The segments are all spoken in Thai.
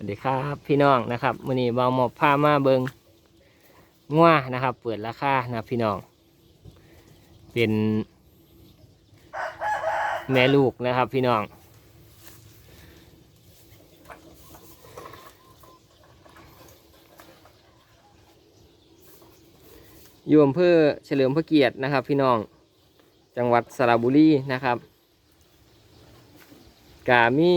วัสดีครับพี่น้องนะครับมื้อนี้เบาหมอบผ้ามาเบิงง่วนะครับ เปิดราคานะพี่น้อง เป็นแม่ลูกนะครับ พี่น้อง อยู่อำเภอเฉลิมพระเกียรตินะครับ พี่น้องจังหวัดสระบุรีนะครับ กามี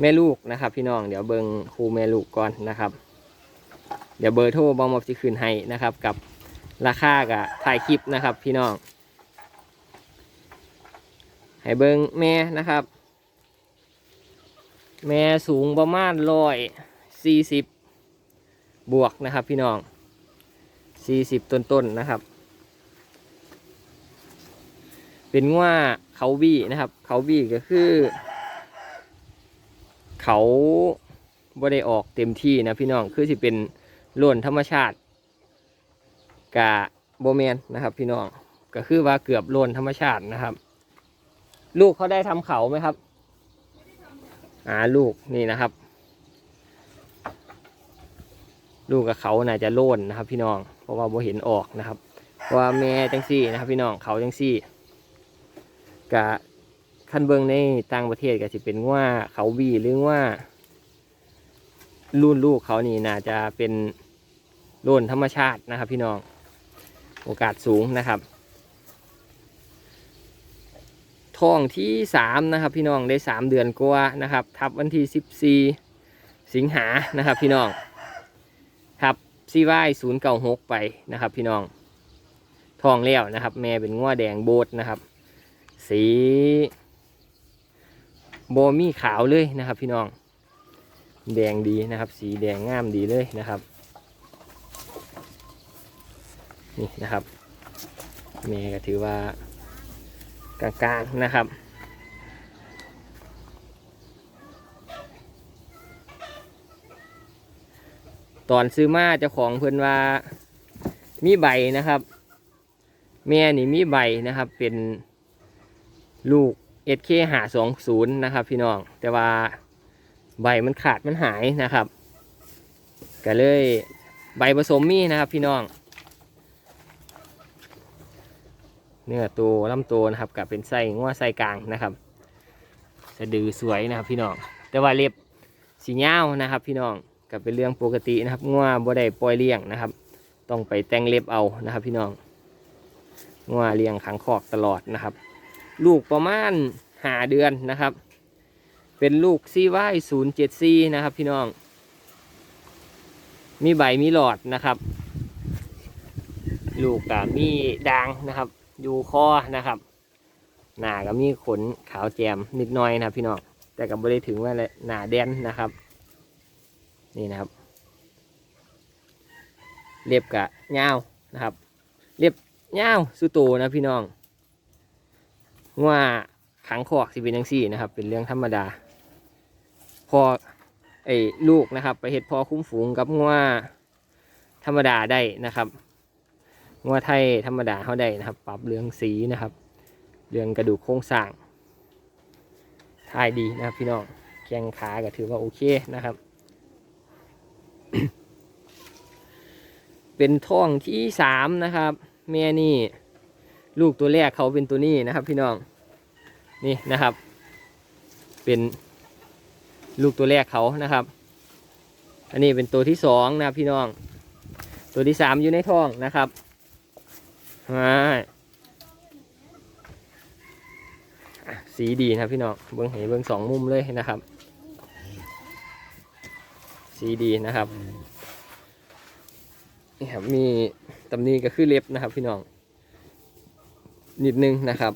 แม่ลูกนะครับ พี่น้องเดี๋ยวเบิงครูแม่ลูกก่อนนะครับ เดี๋ยวเบอร์โทรบอมอบจะคืนให้นะครับ กับราคากับถ่ายคลิปนะครับ พี่น้อง ให้เบิงแม่นะครับ แม่สูงประมาณร้อยสี่สิบบวกนะครับ พี่น้องสี่สิบต้นๆนะครับ เป็นว่าเขาบี้นะครับ เขาบี้ก็คือ เขาบ่ได้ออกเต็มที่นะพี่น้องคือสิเป็นโล่นธรรมชาติกะโบแมนนะครับ พี่น้องก็คือว่าเกือบโล่นธรรมชาตินะครับ ลูกเขาได้ทำเขาไหมครับอ่าลูกนี่นะครับ ลูกกับเขาน่าจะโล่นนะครับ พี่น้อง เพราะว่าโบเห็นออกนะครับว่าแม่จังซี่นะครับ พี่น้องเขาจังซี่กะ คันเบิงในต่างประเทศก็สิเป็นว่าเขาบีหรือว่ารุ่นลูกเขานี่น่าจะเป็นรุ่นธรรมชาตินะครับ พี่น้องโอกาสสูงนะครับท้องที่สามนะครับ พี่น้องได้สามเดือนกว่านะครับ ทับวันที่สิบสี่สิงหานะครับ พี่น้องทับซีวายศูนย์เก้าหกไปนะครับ พี่น้องทองแล้วนะครับ แม่เป็นง้วแดงโบดนะครับ สี โบมี่ขาวเลยนะครับ พี่น้อง แดงดีนะครับ สีแดงงามดีเลยนะครับนี่นะครับแม่ก็ถือว่ากลางๆนะครับตอนซื้อมาเจ้าของเพื่อนว่ามีใบนะครับ แม่นี่มีใบนะครับ เป็นลูก SK หาสองศูนย์นะครับ พี่น้อง แต่ว่าใบมันขาดมันหายนะครับ ก็เลยใบผสมมีนะครับพี่น้องเนื้อตัวลำตัวนะครับกับเป็นไส้ง้วไส้กลางนะครับสะดือสวยนะครับพี่น้อง แต่ว่าเล็บสีเงานะครับ พี่น้องก็เป็นเรื่องปกตินะครับง้วบ่ได้ปล่อยเลี้ยงนะครับ ต้องไปแต่งเล็บเอานะครับ พี่น้องง้วเลี้ยงขังคอกตลอดนะครับ ลูกประมาณหาเดือนนะครับ เป็นลูกซีไว้ศูนย์เจ็ดซีนะครับพี่น้อง มีใบมีหลอดนะครับ ลูกกับมีด่างนะครับ อยู่คอนะครับหน้าก็มีขนขาวแจมนิดหน่อยนะครับ พี่น้องแต่ก็ไม่ได้ถึงว่าเลยหน้าแดนนะครับ นี่นะครับเล็บกะเงานะครับ เล็บเงาสุโตนะพี่น้อง ว่าขังคอกสิเป็นยังสี่นะครับ เป็นเรื่องธรรมดา พอไอ้ลูกนะครับ ไปเห็ดพอคุ้มฝูงกับงัวธรรมดาได้นะครับงัวไทยธรรมดาเขาได้นะครับ ปรับเรื่องสีนะครับ เรื่องกระดูกโครงสร้างทายดีนะครับพี่น้องแขงขาก็ถือว่าโอเคนะครับ เป็นท้องที่สามนะครับ แม่นี่ ลูกตัวแรกเขาเป็นตัวนี้นะครับ พี่น้องนี่นะครับ เป็นลูกตัวแรกเขานะครับ อันนี้เป็นตัวที่สองนะพี่น้อง ตัวที่สามอยู่ในท้องนะครับอ่าสีดีนะพี่น้องเบิ้องเห็นเบิ้องสองมุมเลยนะครับ สีดีนะครับนี่ครับมีตำหนี้ก็คือเล็บนะครับพี่น้อง นิดนึงนะครับ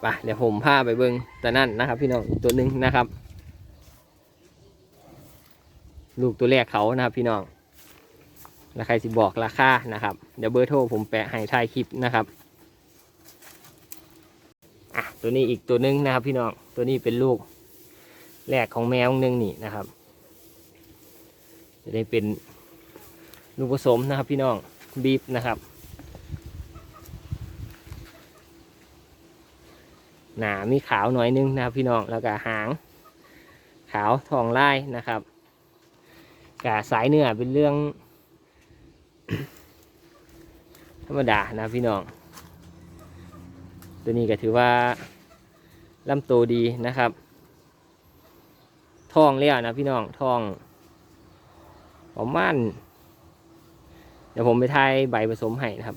ไปเดี๋ยวผมพาไปเบิ้งแตัวนั่นนะครับ พี่น้องตัวหนึ่งนะครับ ลูกตัวแรกเขานะครับ พี่น้องแล้วใครสิบอกราคานะครับ เดี๋ยวเบอร์โทรผมแปะให้ท้ายคลิปนะครับอะตัวนี้อีกตัวหนึงนะครับ พี่น้องตัวนี้เป็นลูกแรกของแมวหนึงนี่นะครับ จะได้เป็น ลูกผสมนะครับพี่น้องบีบนะครับหนามีขาวหน่อยนึงนะครับพี่น้องแล้วก็หาง ขาวทองลายนะครับกาสายเนื้อเป็นเรื่อง ธรรมดานะพี่น้อง ตัวนี้ก็ถือว่าลำโตวดีนะครับทองแล้วนะพี่น้องทองประมาณ ดี๋ยวผมไปทายใบผสมให้นะครับ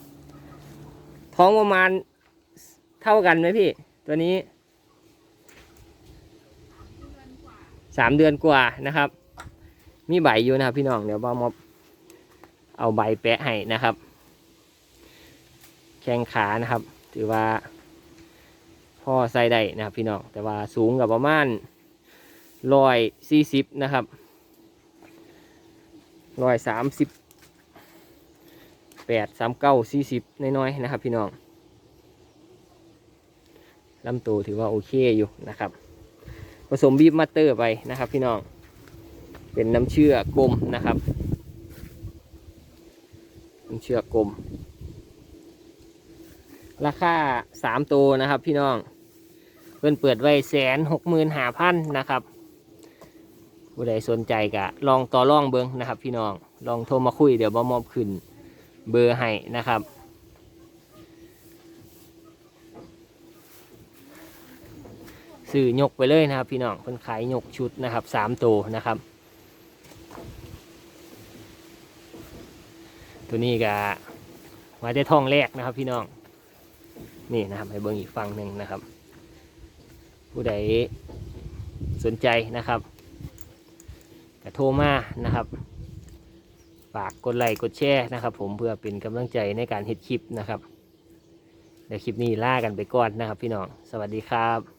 ท้องประมาณเท่ากันไหมพี่ ตัวนี้สามเดือนกว่านะครับ มีใบอยู่นะครับ พี่น้องเดี๋ยวบ้ามอบเอาใบแปะให้นะครับ แข้งขานะครับ ถือว่าพ่อใส่ได้นะครับ พี่น้องแต่ว่าสูงกับประมาณร้อยสี่สิบนะครับร้อยสามสิบ แปดสามเก้าสี่สิบน้อยๆนะครับ พี่น้องลำตัวถือว่าโอเคอยู่นะครับ ผสมบีบมาเตอร์ไปนะครับ พี่น้อง เป็นน้ำเชื่อกลมนะครับ น้ำเชื่อกลม ราคาสามตัวนะครับพี่น้อง เพิ่นเปิดไว้แสนหกหมื่นห้าพันนะครับผู้ใดสนใจก็ลองต่อรองเบิ้งนะครับ พี่น้องลองโทรมาคุยเดี๋ยวบอมอบขึ้น เบอร์ให้นะครับสื่อยกไปเลยนะครับ พี่น้องเพิ่นขายยกชุดนะครับสามตัวนะครับ ตัวนี้ก็มาได้ท่องแรกนะครับ พี่น้องนี่นะครับให้เบิ่งอีกฝั่งหนึ่งนะครับ ผู้ใดสนใจนะครับก็โทรมานะครับ ฝากกดไลค์กดแชร์นะครับ ผมเพื่อเป็นกำลังใจในการเฮ็ดคลิปนะครับเดี๋ยวคลิปนี้ล่ากันไปก่อนนะครับ พี่น้องสวัสดีครับ